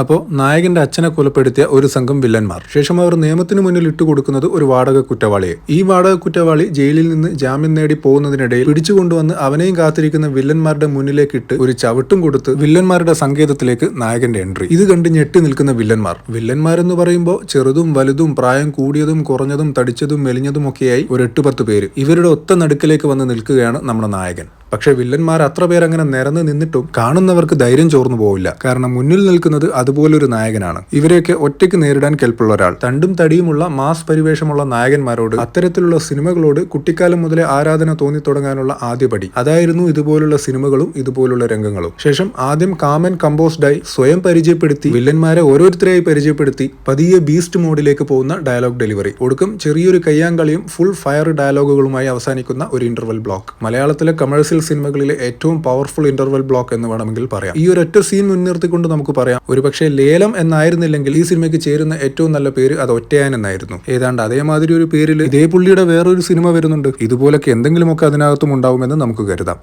അപ്പോൾ നായകന്റെ അച്ഛനെ കൊലപ്പെടുത്തിയ ഒരു സംഘം വില്ലന്മാർ. ശേഷം അവർ നിയമത്തിന് മുന്നിൽ ഇട്ടുകൊടുക്കുന്നത് ഒരു വാടക കുറ്റവാളിയെ. ഈ വാടക കുറ്റവാളി ജയിലിൽ നിന്ന് ജാമ്യം നേടി പോകുന്നതിനിടയിൽ പിടിച്ചുകൊണ്ടുവന്ന് അവനെയും കാത്തിരിക്കുന്ന വില്ലന്മാരുടെ മുന്നിലേക്ക് ഇട്ട് ഒരു ചവിട്ടും കൊടുത്ത് വില്ലന്മാരുടെ സങ്കേതത്തിലേക്ക് നായകന്റെ എൻട്രി. ഇത് കണ്ട് ഞെട്ടി നിൽക്കുന്ന വില്ലന്മാർ. വില്ലന്മാരെന്ന് പറയുമ്പോൾ ചെറുതും വലുതും പ്രായം കൂടിയതും കുറഞ്ഞതും തടിച്ചതും മെലിഞ്ഞതും ഒക്കെയായി ഒരു എട്ട് പത്ത് പേര്. ഇവരുടെ ഒത്ത നടുക്കിലേക്ക് വന്ന് നിൽക്കുകയാണ് നമ്മുടെ നായകൻ. പക്ഷേ വില്ലന്മാർ അത്ര പേരങ്ങനെ നിരന്ന് നിന്നിട്ടും കാണുന്നവർക്ക് ധൈര്യം ചോർന്നു പോവില്ല. കാരണം മുന്നിൽ നിൽക്കുന്നത് അതുപോലൊരു നായകനാണ്. ഇവരെയൊക്കെ ഒറ്റയ്ക്ക് നേരിടാൻ കെൽപ്പുള്ള ഒരാൾ. തണ്ടും തടിയുമുള്ള മാസ് പരിവേഷമുള്ള നായകന്മാരോട് അത്തരത്തിലുള്ള സിനിമകളോട് കുട്ടിക്കാലം മുതലേ ആരാധന തോന്നി തുടങ്ങാനുള്ള ആദ്യപടി അതായിരുന്നു ഇതുപോലുള്ള സിനിമകളും ഇതുപോലുള്ള രംഗങ്ങളും. ശേഷം ആദ്യം കാമൻ കമ്പോസ്ഡായി സ്വയം പരിചയപ്പെടുത്തി വില്ലന്മാരെ ഓരോരുത്തരെയായി പരിചയപ്പെടുത്തി പതിയെ ബീസ്റ്റ് മോഡിലേക്ക് പോകുന്ന ഡയലോഗ് ഡെലിവറി. ഒടുക്കം ചെറിയൊരു കയ്യാങ്കളിയും ഫുൾ ഫയർ ഡയലോഗുകളുമായി അവസാനിക്കുന്ന ഒരു ഇന്റർവൽ ബ്ലോക്ക്. മലയാളത്തിലെ കമേഴ്സ്യൽ സിനിമകളിലെ ഏറ്റവും പവർഫുൾ ഇന്റർവെൽ ബ്ലോക്ക് എന്ന് വേണമെങ്കിൽ പറയാം. ഈ ഒറ്റ സീൻ മുൻനിർത്തിക്കൊണ്ട് നമുക്ക് പറയാം ഒരുപക്ഷെ ലേലം എന്നായിരുന്നില്ലെങ്കിൽ ഈ സിനിമയ്ക്ക് ചേരുന്ന ഏറ്റവും നല്ല പേര് അത് ഒറ്റയാൻ എന്നായിരുന്നു. ഏതാണ്ട് അതേമാതിരി ഒരു പേരിൽ ഇതേ പുള്ളിയുടെ വേറൊരു സിനിമ വരുന്നുണ്ട്. ഇതുപോലൊക്കെ എന്തെങ്കിലുമൊക്കെ അതിനകത്തും ഉണ്ടാവുമെന്ന് നമുക്ക് കരുതാം.